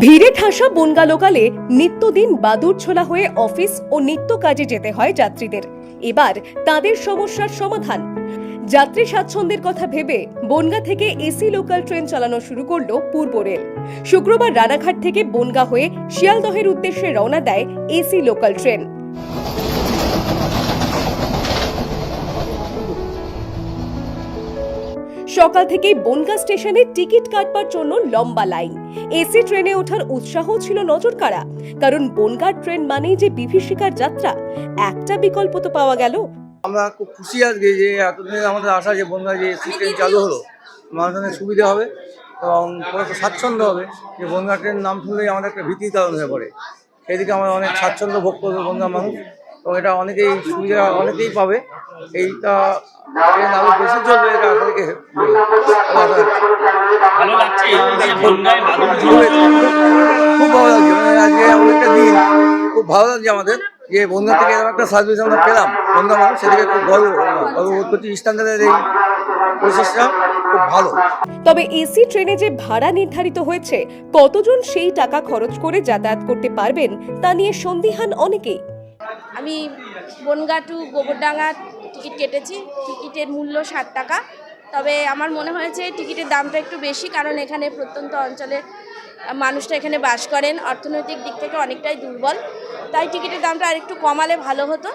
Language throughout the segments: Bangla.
ভিড়ে ঠাসা বনগা লোকালে নিত্যদিন বাদুর ছোলা হয়ে অফিস ও নিত্য কাজে যেতে হয় যাত্রীদের। এবার তাদের সমস্যার সমাধান। যাত্রী স্বাচ্ছন্দ্যের কথা ভেবে বনগা থেকে এসি লোকাল ট্রেন চালানো শুরু করল পূর্ব রেল। শুক্রবার রানাঘাট থেকে বনগা হয়ে শিয়ালদহের উদ্দেশ্যে রওনা দেয় এসি লোকাল ট্রেন সকাল থেকেই বনগা স্টেশনে টিকিট কাটবার জন্য লম্বা লাইন। এসি ট্রেনে ওঠার উৎসাহ ছিল নজর কাড়া কারণ বনগার ট্রেন মানেই যে বিভীষিকার যাত্রা। একটা বিকল্প তো পাওয়া গেল। আমরা খুব খুশি আজকে যে এতদিন আমাদের আশা যে বনগাঁ যে এসি ট্রেন চালু হলো মানুষজনের সুবিধা হবে এবং পুরো স্বাচ্ছন্দ্য হবে যে বনগাঁ ট্রেন নাম শুনলেই আমাদের একটা ভীতির কারণ হয়ে পড়ে। সেদিকে আমরা অনেক স্বাচ্ছন্দ্য ভোগ করবে বনগাঁ মানুষ। এবং এটা অনেকেই সুবিধা অনেকেই পাবে। এইটা আরও বেশি চলবে এটা। ভালো লাগছে? বাদুড় খুব ভালো লাগছে মানে আজকে এমন একটা দিন খুব ভালো লাগছে আমাদের। যে বনগাঁ থেকে এরকম একটা সার্ভিস আমরা পেলাম বন্ধু মানুষ সেদিকে খুব গর্ব গর্ব বোধ করছি স্ট্যান্ডার্ডের এই প্রসেসটা খুব ভালো। তবে এসি ট্রেনে যে ভাড়া নির্ধারিত হয়েছে কতজন সেই টাকা খরচ করে যাতায়াত করতে পারবেন তা নিয়ে সন্দিহান অনেকেই। আমি বনগা টু গোবরডাঙ্গা টিকিট কেটেছি। টিকিটের মূল্য ষাট টাকা। তবে আমার মনে হয়েছে টিকিটের দামটা একটু বেশি, কারণ এখানে প্রত্যন্ত অঞ্চলের মানুষটা এখানে বাস করেন। অর্থনৈতিক দিক থেকে অনেকটাই দুর্বল। তাই টিকিটের দামটা আরেকটু কমালে ভালো হতো।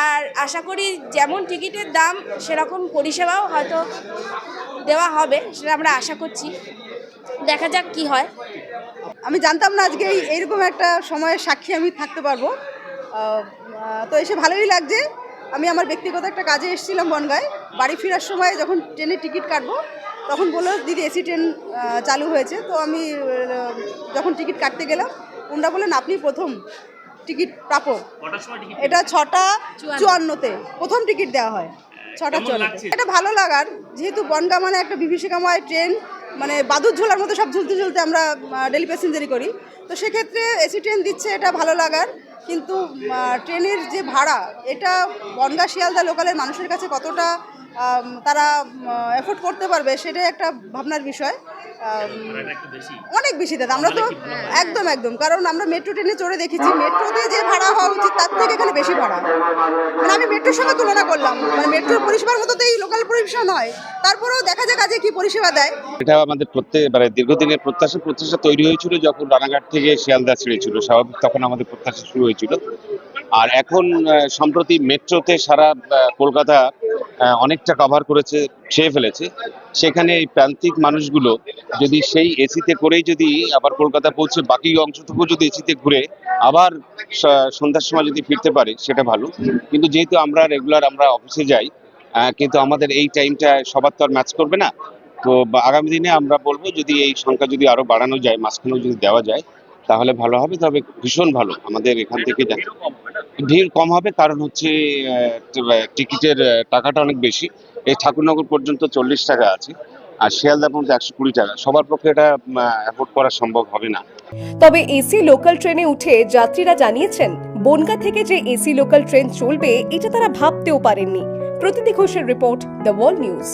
আর আশা করি যেমন টিকিটের দাম, সেরকম পরিষেবাও হয়তো দেওয়া হবে, সেটা আমরা আশা করছি। দেখা যাক কি হয়। আমি জানতাম না আজকে এইরকম একটা সময়ের সাক্ষী আমি থাকতে পারব। তো এসে ভালোই লাগছে। আমি আমার ব্যক্তিগত একটা কাজে এসেছিলাম বনগায়। বাড়ি ফেরার সময় যখন ট্রেনের টিকিট কাটবো তখন বলল দিদি এসি ট্রেন চালু হয়েছে। তো আমি যখন টিকিট কাটতে গেলাম ওনারা বললেন আপনি প্রথম টিকিট প্রাপক এটা ছটা চুয়ান্নতে। প্রথম টিকিট দেওয়া হয় ছটা কেমন চুয়ান্নতে এটা ভালো লাগার যেহেতু বনগা মানে একটা বিভীষিকাময় ট্রেন মানে বাদুর ঝোলার মতো সব ঝুলতে ঝুলতে আমরা ডেলি প্যাসেঞ্জারি করি। তো সেক্ষেত্রে এসি ট্রেন দিচ্ছে এটা ভালো লাগার। কিন্তু ট্রেনের যে ভাড়া এটা বনগা শিয়ালদা লোকালের মানুষের কাছে কতটা তারা এফোর্ড করতে পারবে, সেটাই একটা ভাবনার বিষয়। অনেক বেশি দাদা, আমরা তো একদম একদম। কারণ আমরা মেট্রো ট্রেনে চড়ে দেখেছি মেট্রোতে যে ভাড়া হওয়া উচিত, তার থেকে এখানে বেশি ভাড়া। মানে আমি মেট্রোর সঙ্গে তুলনা করলাম মানে মেট্রোর পরিষেবার মতো তো এই লোকাল পরিষেবা নয়। তারপরেও দেখা যাক আজকে কি পরিষেবা দেয়। এটা আমাদের প্রত্যেক মানে দীর্ঘদিনের প্রত্যাশা প্রত্যাশা তৈরি হয়েছিল যখন রানাঘাট থেকে শিয়ালদা ছেড়েছিল, স্বাভাবিক তখন আমাদের প্রত্যাশা শুরু হয়েছিল। আর এখন সম্প্রতি মেট্রোতে সারা কলকাতা অনেকটা কভার করেছে ছেয়ে ফেলেছে। সেখানে এই প্রান্তিক মানুষগুলো যদি সেই এসিতে করেই যদি আবার কলকাতা পৌঁছে বাকি অংশটুকু যদি এসিতে ঘুরে আবার সন্ধ্যার সময় যদি ফিরতে পারে, সেটা ভালো। কিন্তু যেহেতু আমরা রেগুলার আমরা অফিসে যাই কিন্তু আমাদের এই টাইমটা সবার তো আর ম্যাচ করবে না। তো আগামী দিনে আমরা বলব যদি এই সংখ্যা যদি আরও বাড়ানো যায়, মাঝখানেও যদি দেওয়া যায় তাহলে ভালো হবে, তবে ভীষণ ভালো। আমাদের এখান থেকে ভিড় কম হবে, কারণ হচ্ছে টিকিটের টাকাটা অনেক বেশি। এই ঠাকুরনগর পর্যন্ত চল্লিশ টাকা আছে, আর শিয়ালদা পর্যন্ত একশো কুড়ি টাকা। সবার পক্ষে এটা অ্যাফোর্ড করা সম্ভব হবে না। তবে এসি লোকাল ট্রেনে উঠে যাত্রীরা জানিয়েছেন, বনগা থেকে যে এসি লোকাল ট্রেন চলবে, এটা তারা ভাবতেও পারেননি। প্রতিদি ঘোষের রিপোর্ট, দ্য ওয়ার্ল্ড নিউজ।